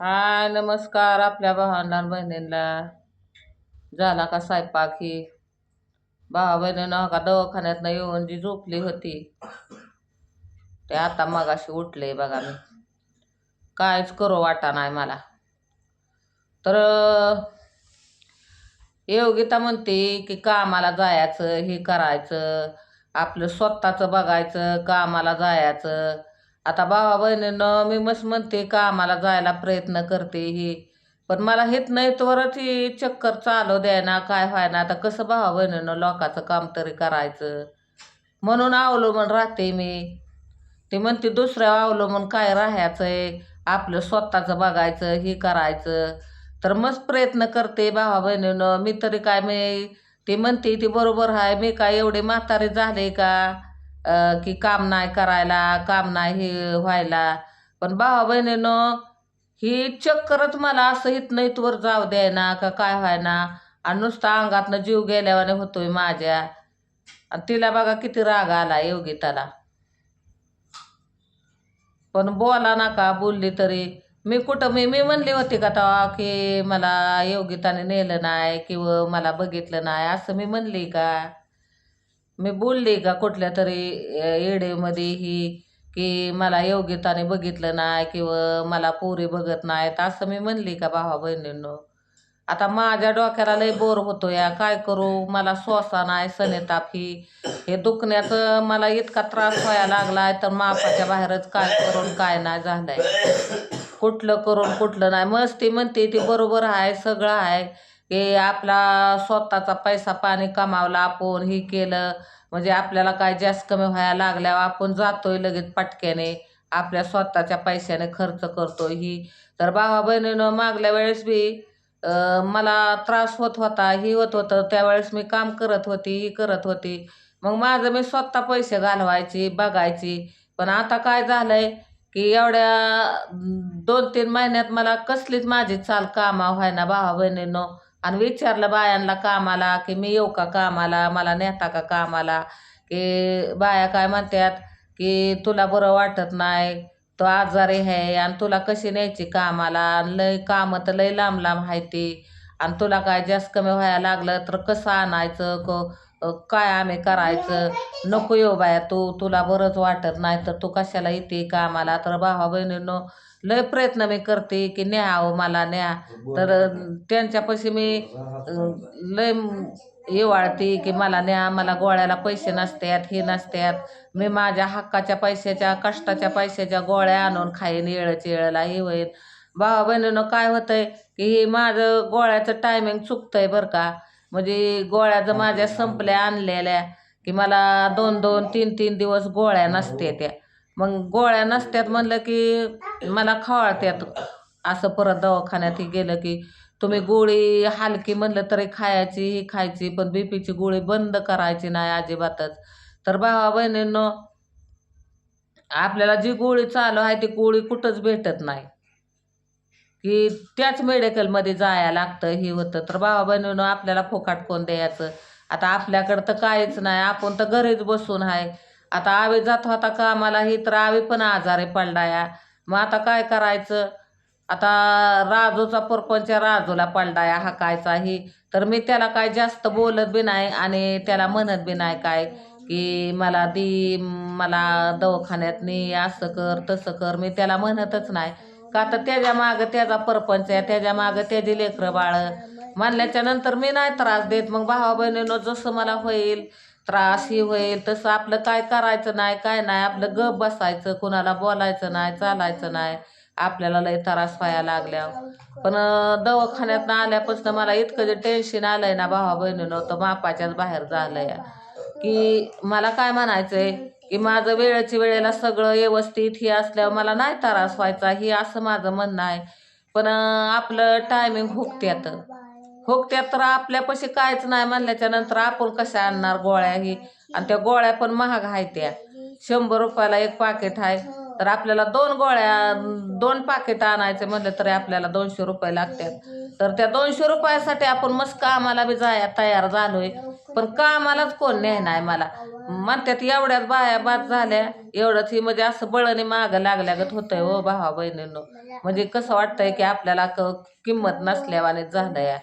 हाय नमस्कार आपल्या भावांना आणि बहिणींना. झाला का स्वयंपाक ही? भावा बहिणीनं का दवाखान्यातनं येऊन जी झोपली होती. ते आता मगाशी उठले बघा मी. कायच करू वाटा नाही मला. तर योगिता म्हणते की कामाला जायचं हे करायचं आपलं स्वतःचं बघायचं कामाला जायचं. आता भावा बहिणीनं मी मस्त म्हणते कामाला जायला प्रयत्न करते ही? पण मला हेच नाही तरच ही चक्कर चालू द्यायना काय व्हायना. आता कसं भावा बहिणीनं लोकाचं काम तरी करायचं? म्हणून अवलंबून राहते मी. ते म्हणते दुसऱ्या अवलंबून काय राहायचं आहे आपलं स्वतःचं बघायचं हे करायचं. तर मस्त प्रयत्न करते भावा बहिणीनं. मी तरी काय मी ते म्हणते ती बरोबर आहे. मी काय एवढे म्हातारे झाले का? की काम नाही करायला काम नाही हे व्हायला. पण भावा बहिणीनं ही चक्करच मला असं इथनं इथवर जाऊ द्यायना का काय व्हायना आणि नुसता अंगातनं जीव गेल्यावाने होतोय माझ्या. आणि तिला बघा किती राग आला योगिताला पण बोला नका बोलली तरी. मी कुठं मी मी म्हणली होती का तेव्हा की मला योगिताने नेलं नाही किंवा मला बघितलं नाही असं मी म्हणली का? मी बोलली का कुठल्या तरी येडेमध्ये ही की मला योगिताने बघितलं नाही किंवा मला पोरी बघत नाहीत असं मी म्हणली का भावा बहिणींनो? आता माझ्या डोक्याला लय बोर होतो या काय करू? मला श्वासा नाही सनेताप ही. हे दुखण्याचं मला इतका त्रास व्हायला लागलाय तर मापाच्या बाहेरच काय करून काय नाही झालंय. कुठलं करून कुठलं नाही. मस्ती म्हणते ती बरोबर आहे सगळं आहे. की आपला स्वतःचा पैसा पाणी कमावला आपण हे केलं. म्हणजे आपल्याला काय जास्त कमी व्हायला लागल्यावर आपण जातोय लगेच पटक्याने. आपल्या स्वतःच्या पैशाने खर्च करतो ही. तर भावा बहिणीनं मागल्या वेळेस बी मला त्रास होत होता ही होत होतं. त्यावेळेस मी काम करत होती ही करत होती. मग माझं मी स्वतः पैसे घालवायची बघायची. पण आता काय झालंय की एवढ्या दोन तीन महिन्यात मला कसलीच माझी चाल कामा व्हायना भावा बहिणीनं. आणि विचारलं बायांना कामाला की मी येऊ का कामाला मला नेता का कामाला? की बाया काय म्हणतात की तुला बरं वाटत नाही तो आजारी आहे आणि तुला कशी न्यायची कामाला? आणि लय कामं तर लय लांब लांब आहे ती. आणि तुला काय जास्त कमी व्हायला लागलं तर कसं आणायचं? क काय आम्ही करायचं? नको येऊ बाया तू तुला बरंच वाटत नाही तर तू कशाला येते कामाला? तर भावा बहिणींनो लय प्रयत्न मी करते की न्यावं मला न्या. तर त्यांच्यापाशी मी लय येवाळते की मला न्या मला गोळ्याला पैसे नसतात हे नसतात मी माझ्या हक्काच्या पैशाच्या कष्टाच्या पैशाच्या गोळ्या आणून खाईन येळच्या येळेला हे होईल भावा बहिणीनं काय होतंय की हे माझं गोळ्याचं टायमिंग चुकतंय बरं का. म्हणजे गोळ्या जर माझ्या संपल्या आणलेल्या की मला दोन दोन तीन तीन दिवस गोळ्या नसते त्या. मग गोळ्या नसत्यात म्हणलं की मला खवळत्यात. असं परत दवाखान्यात गेलं की तुम्ही गोळी हलकी म्हणलं तरी खायची ही खायची पण बीपीची गोळी बंद करायची नाही अजिबातच. तर भावा बहिणींनो आपल्याला जी गोळी चालू आहे ती गोळी कुठंच भेटत नाही. की त्याच मेडिकलमध्ये जायला लागतं हे होतं. तर भावा बहिणीनं आपल्याला फोकाट कोण द्यायचं? आता आपल्याकडं तर काहीच नाही आपण तर घरीच बसून आहे. आता आवे जात होता का? आम्हाला ही तर आवे पण आजारी पडलाया. मग आता काय करायचं? आता राजूचा परपंच राजूला पडलाया हाकायचा ही तर मी त्याला काय जास्त बोलत बी नाही आणि त्याला म्हणत बी नाही काय की मला दी मला दवाखान्यात नी असं कर तसं कर. मी त्याला म्हणतच नाही. का तर त्याच्या मागं त्याचा परपंच आहे त्याच्या मागं त्याची लेकरं बाळ. म्हणल्याच्या नंतर मी नाही त्रास देत. मग भावा बहिणीनं जसं मला होईल त्रास ही होईल. तसं आपलं काय करायचं नाही काय नाही. आपलं गप बसायचं कुणाला बोलायचं नाही चालायचं नाही. आपल्याला लय त्रास व्हायला लागल्यावर पण अं, दवाखान्यात आल्यापासून मला इतकं जे टेन्शन आलंय ना भावा बहिणीनं तर मापाच्याच बाहेर झालंय. की मला काय म्हणायचंय? की माझं वेळेची वेळेला सगळं व्यवस्थित हे असल्यावर मला नाही त्रास व्हायचा हे असं माझं म्हणणं आहे. पण आपलं टायमिंग हुकत्यात. हो, हुकत्यात तर आपल्यापाशी काहीच नाही म्हणल्याच्या नंतर आपण कशा आणणार गोळ्या ही? आणि त्या गोळ्या पण महाग आहेत त्या. शंभर रुपयाला एक पाकिट आहे. तर आपल्याला दोन गोळ्या दोन पाकिट आणायचे म्हणलं तरी आपल्याला दोनशे रुपये लागतात. तर त्या दोनशे रुपयासाठी आपण मस्त कामाला बी जाया तयार झालोय. पण कामालाच कोण नाही मला? म्हणतात एवढ्याच बाया बाद झाल्या. एवढंच ही म्हणजे असं बळणी मागं लागल्यागत होतंय हो भावा बहिणींनो म्हणजे कसं वाटतंय की आपल्याला क किंमत नसल्यावाने झालंय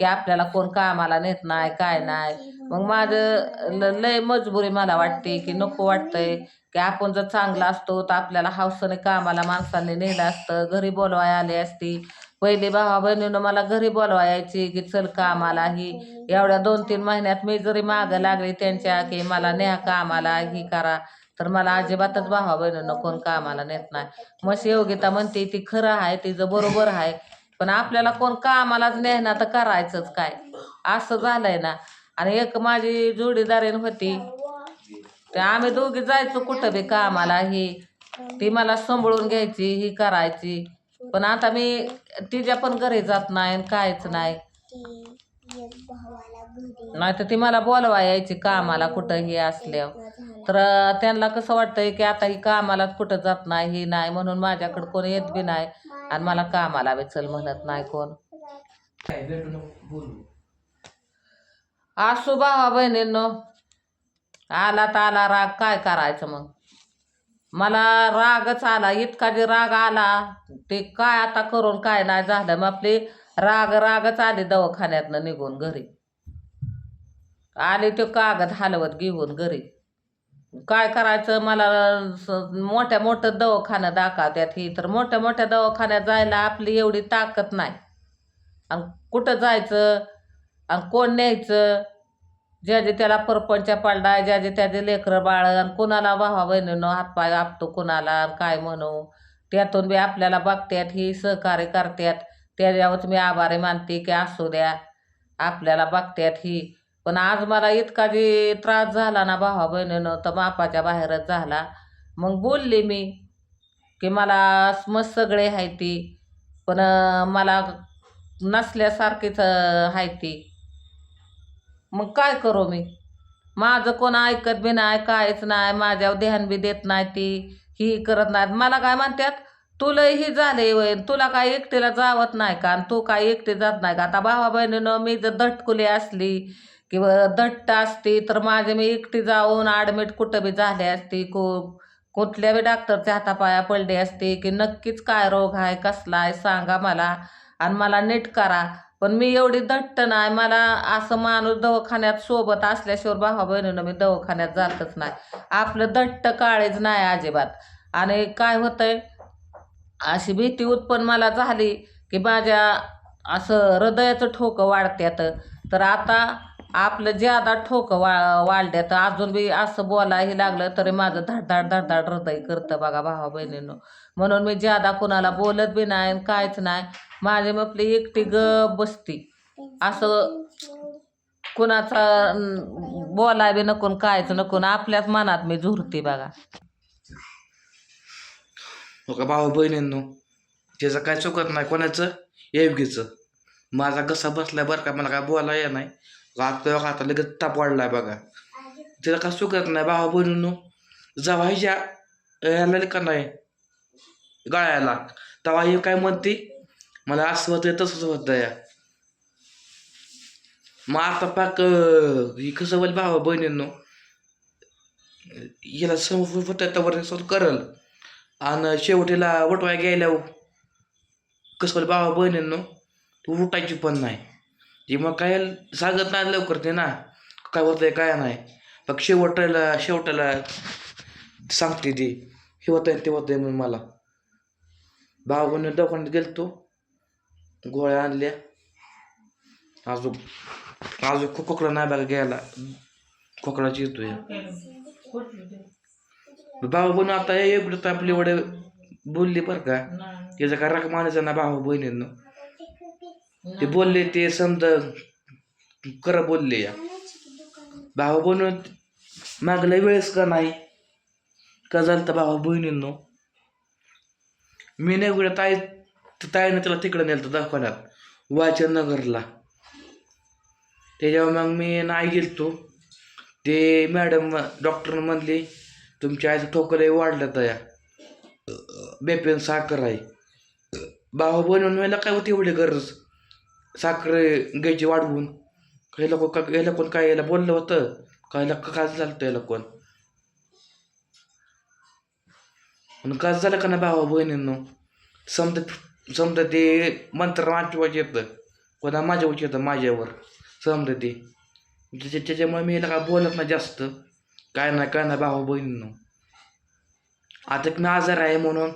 की आपल्याला कोण कामाला नेत नाही काय नाही. मग माझं ल- लय मजबुरी मला वाटते की नको वाटतंय की आपण जर चांगला असतो तर आपल्याला हौसाने कामाला माणसाने नेलं असतं घरी बोलवाय आली असती. पहिले भावा बहिणीनं मला घरी बोलवा यायची की चल कामाला ही. एवढ्या दोन तीन महिन्यात मी जरी मागं लागली त्यांच्या की मला न्या कामाला ही करा. तर मला अजिबातच भावा बहिणीनं कोण कामाला नेत नाही. मग योगिता म्हणते ती खरं आहे तिचं बरोबर आहे. पण आपल्याला कोण कामालाच नेणार तर करायचंच काय? असं झालंय ना. आणि एक माझी जोडीदारीण होती. ते आम्ही दोघी जायचो कुठं बी कामाला. ही ती मला सांभाळून घ्यायची ही करायची. पण आता मी तिच्या पण घरी जात नाही आणि काहीच नाही. नाही तर ती मला बोलवा यायची कामाला कुठं ही असल्यावर. तर त्यांना कसं वाटतंय की आता ही कामाला कुठं जात नाही ही नाही म्हणून माझ्याकडं कोण येत बी नाही आणि मला कामाला बी चल म्हणत नाही कोण. असू भावा बहिणींनो आला तर आला राग काय करायचं मग? मला रागच आला इतका जे राग आला ते काय आता करून काय नाही झालं मग आपली राग रागच आली दवाखान्यातनं निघून घरी. आले तो कागद हलवत घेऊन घरी. काय करायचं? मला स- मोठ्या मोठं दवाखानं दाखवत्यात ही. तर मोठ्या मोठ्या दवाखान्यात जायला आपली एवढी ताकद नाही. आणि कुठं जायचं? आणि कोण न्यायचं? ज्याचे त्याला परपंच ज्या ज्याचे त्याचे लेकरं बाळ आणि कुणाला भावा बहिणीनं हातपाय आपतो कुणाला आणि काय म्हणू? त्यातून बी आपल्याला बघत्यात ही सहकार्य करतात त्याच्यावरच मी आभारी मानते की असू द्या. आपल्याला बघत्यात ही. पण आज मला इतका जे त्रास झाला ना भावा बहिणीनं तर मापाच्या बाहेरच झाला. मग बोलले मी की मला मग सगळे आहे ती पण मला नसल्यासारखीच आहे ती. मग काय करू मी? माझं कोण ऐकत बी नाही कायच नाही माझ्यावर ध्यान बी देत नाही ती ही करत नाहीत. मला काय म्हणतात तुला ही झाले वय तुला काय एकटीला जावत नाही का? आणि तू काय एकटी जात नाही का? आता भावा बहिणीनं मी जर दटकुली असली किंवा दट्ट असती तर माझे मी एकटी जाऊन ॲडमिट कुठं बी झाले असते को कुठल्या बी डॉक्टरच्या हातापाया पडले असते की नक्कीच काय रोग आहे कसला आहे सांगा मला आणि मला नीट करा. पण मी एवढी दट्ट नाही मला असं माणूस दवाखान्यात सोबत असल्याशिवाय भावा बहिणीनं मी दवाखान्यात जातच नाही. आपलं दट्ट काळेच नाही अजिबात. आणि काय होतंय अशी भीती उत्पन्न मला झाली की माझ्या असं हृदयाचं ठोकं वाढत्यात. तर आता आपलं ज्यादा ठोकं वा वाढल्यात अजून बी असं बोलायला लागलं तरी माझं धडधाड धडधाड हृदय करतं बघा भावा बहिणीनं. म्हणून मी ज्यादा कुणाला बोलत बी नाही आणि नाही माझी आपली एकटी ग बसती. असं कुणाचा बोलाय बी नको कायच नको आपल्याच मनात मी झुरते बघा. हो का भाऊ बहिणींनो? त्याचं काय चुकत नाही कोणाचं? योगीचं माझा कसा बसल्या बरं का मला काय बोलायला नाही. आता बघा आता लगेच ताप वाढलाय बघा. तिला काय चुकत नाही भावा बहिणींनो जेव्हा ह्याच्या याला का नाही गळायला तेव्हा हे काय म्हणते मला असं होतंय तसंच होतं या मग आता पाक ही कसं बोल भावा बहिणींनो? हिला समोर होतं सॉल्व करल. आणि शेवटीला वटवाय गेल्या कसं बोल भावा बहिणींनो? तू उठायची पण नाही. ती मग काय सांगत नाही लवकर ते ना. काय होतंय काय नाही. फक्त शेवटाला शेवटाला सांगते ती. हे होतंय ते होतंय म्हणून मला. भावा बहिणी दवाखान्यात गेलतो. गोळ्या आणल्या. अजून अजून खो खोकला नाही बघा घ्यायला. खोकलाची येतोय. भाऊ बहिण आता हे एवढं तर आपली एवढे बोलली बरं का. त्याचं काय राख मानायचं ना भाऊ बहिणींनो. ते बोलले ते समज करा बोलले. या भाऊ बहिण मागल्या वेळेस का नाही? का झालं तर भाऊ बहिणींनो? मी नाही एवढ्या ताई ताईनं त्याला तिकडं नेलं होतं दाखवण्यात वाचन नगरला. त्याच्यावर मग मी नाही गेलतो. ते मॅडम डॉक्टर म्हणले तुमच्या आईचं ठोकर वाढलं तया. बेपेन साखर आहे. भाऊ बनवून व्हायला काय होती एवढी गरज? साखर घ्यायची वाढवून ह्याला कोण का ह्याला कोण काय याला बोललं होतं? का याला का- काय झालं होतं याला कोण? पण काय झालं का ना भावा बहिणींनो? समजा समजा ते मंत्र माझ्यावर येतं. कोणा माझ्यावर येतं? माझ्यावर. समजा ते. त्याच्यामुळे मी याला काय बोलत नाही जास्त. काय नाही काय नाही भावा बहिणींनो. आता मी आजार आहे म्हणून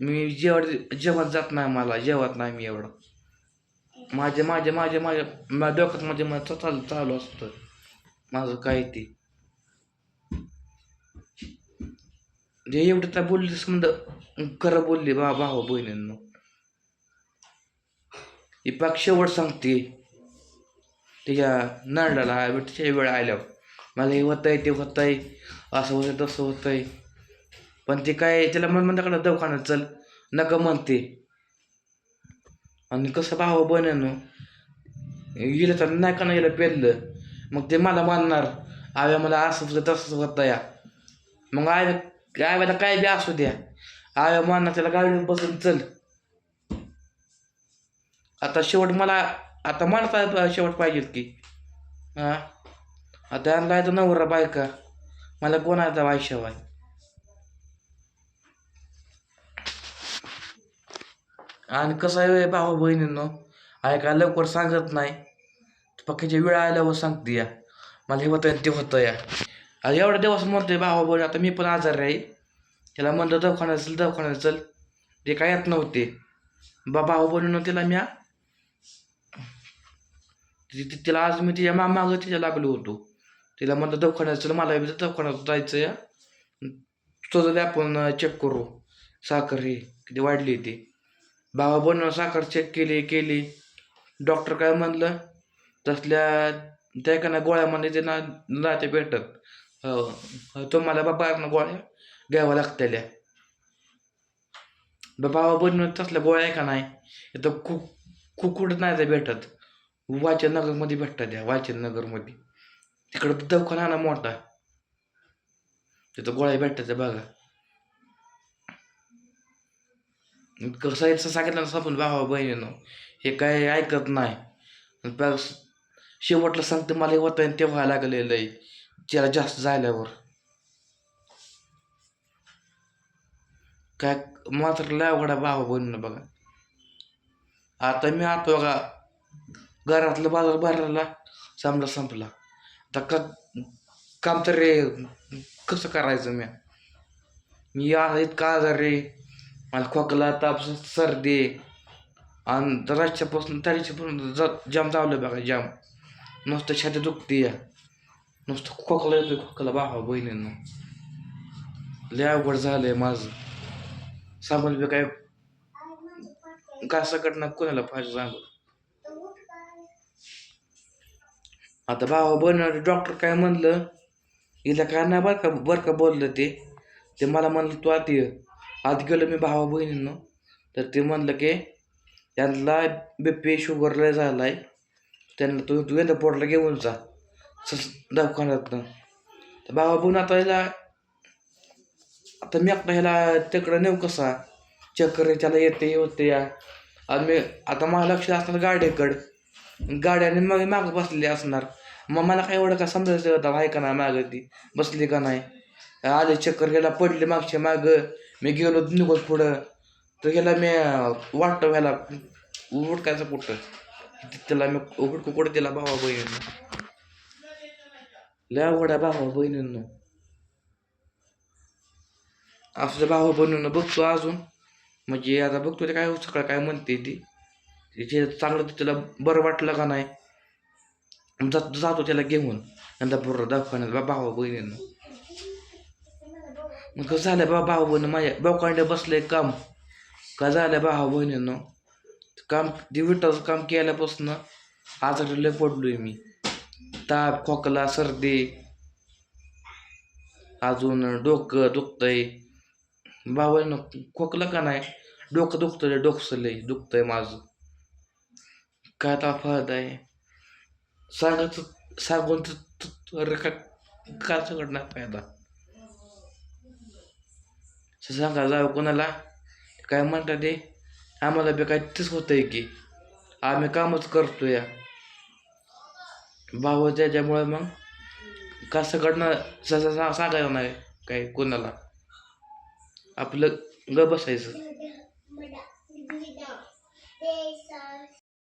मी जेवढ जेवण जात नाही मला. जेवत नाही मी एवढं. माझे माझे माझे माझ्या माझ्या डोक्यात माझ्या माझं चालू चालू असतं. माझं काय ते? जे एवढं तर बोलली समजा खरं बोलली बा भाऊ बहिणींनो. ही पाक शेवट सांगते. तिच्या नरडाला तिच्या वेळ आल्यावर. मला हे होतंय ते होतंय असं होतंय तसं होतंय. पण ते काय त्याला मन म्हणताकडं दवाखान्यात चल. नका म्हणते. आणि कसं भाऊ बन्यानं गेलं तर नाही का नाही गेलं पेरलं? मग ते मला मानणार आव्या मला असं होतं तसंच या. मग आव्या आव्याला काय बी असू द्या. आव्या मानणार त्याला गाडीवर बसून चल. आता शेवट मला आता मला शेवट पाहिजे की. हां? आता आणला तर नवरा बायका. मला कोणाचा वायशव आणि कसं आहे भाऊ बहिणींनो ऐका लवकर सांगत नाही. पक्कीच्या वेळ आल्यावर सांगते या. मला हे होतं ते होतं या. आता एवढा दिवस म्हणतोय भाऊ बहिणी आता मी पण आजारी आहे. त्याला म्हणलं दवाखान्यात चल दवाखान्यात चल. ते काय येत नव्हते. बा भाऊ बहिणीनं तिला मी तिला आज मी तिच्या मामागं तिच्या लागलो होतो. तिला म्हणलं दवाखान्यात चल मला दवाखान्यात जायचं या. तुझं बी आपण चेक करू. साखर हे किती वाढली ती भावा बनवून साखर चेक केली केली. डॉक्टर काय म्हणलं? तसल्या त्या का ना गोळ्या म्हणजे ते ना राहते भेटत. हो हो, तुम्हाला बाबा गोळ्या घ्याव्या लागतेल्या भावा बनवून तसल्या गोळ्या आहे का नाही? इथं खूप कुकुड नाही ते भेटत. वाचन नगरमध्ये भेटतात त्या वाचन नगरमध्ये तिकडं दवाखाना मोठा. तिथं गोळ्या भेटतात त्या बघा. कसं आहे तसं सांगितलं ना आपण भावा बहिणीनं. हे काय ऐकत नाही. आणि शेवटला सांगते मला हे होतं आणि ते व्हायला लागलेलं आहे त्याला जास्त झाल्यावर. काय मात्र लय अवघड आहे भावा बहिणीनं बघा. आता मी आता बघा घरातलं बाजार भरला संपला संपला. आता का काम तर रे कसं करायचं मी? मी इतका आजार रे मला खोकला ताप सर्दी आणि रातच्यापासून तारीच्यापासून जा जाम चावलं बघा जाम. नुसतं छाती दुखते या नुसतं खोकला येतोय खोकला भावा बहिणीनं. लय अवघड झालंय माझं. सांगून बी काय का सकट ना कोणाला पाहिजे सांगू? आता भावा बहिणी डॉक्टर काय म्हणलं? हिला काय नाही बरं का बरं का बोललं ते? ते मला म्हणलं तू आत ये. आत गेलो मी भावा बहिणींनो तर ते म्हणलं की त्यांना बी पी शुगर लय झाला आहे त्यांना तू तू येतं पोटला घेऊन जा. सस दवाखान्यातनं. तर भावा बहिण आता ह्याला आता मी आता ह्याला तिकडं नेऊ कसा? चक्कर त्याला येते होते या. आणि मी आता मला लक्ष असणार गाडीकडं. गाड्याने मग मागं बसलेली असणार. मग मला काय एवढं का समजायचं? होता आहे का नाही मागं ती बसली का नाही? आले चक्कर गेला पडले मागच्या मागं. मी गेलो निघत पुढं. तर ह्याला मी वाटतं व्हायला उडकायचं कुठं? त्याला मी हुडकू कुठं दिला भावा बहिणींनो? लय अवघड आहे भावा बहिणींना. असं भावा बहिणींना बघतो अजून. म्हणजे आता बघतो ते काय सगळं काय म्हणते ती. तिचे चांगलं तिला बरं वाटलं का नाही? जात जातो त्याला घेऊन. नंतर पूर्ण दवाखान्यात बा भावा बहिणींना. मग कसं झालं बा भाऊ बहिणी माझ्या बोकांडे बसले काम का झालं भावा बहिणींनो काम ते विटाचं काम केल्यापासून आजारी पडलो पडलोय मी ताप खोकला सर्दी अजून डोकं दुखतंय भावानं खोकलं का नाही डोकं दुखतंय डोकसलंय दुखतंय माझं काय आता आहे सांगत सांगून तर- का काय सगळं नाही फायदा सांगा जावं कोणाला? काय म्हणता ते? आम्हाला बी काय तेच होतं आहे की आम्ही कामच करतो या. भाऊ त्याच्यामुळे मग कसं घडणार सहसा सा सांगायचं नाही काय कोणाला. आपलं ग बसायचं.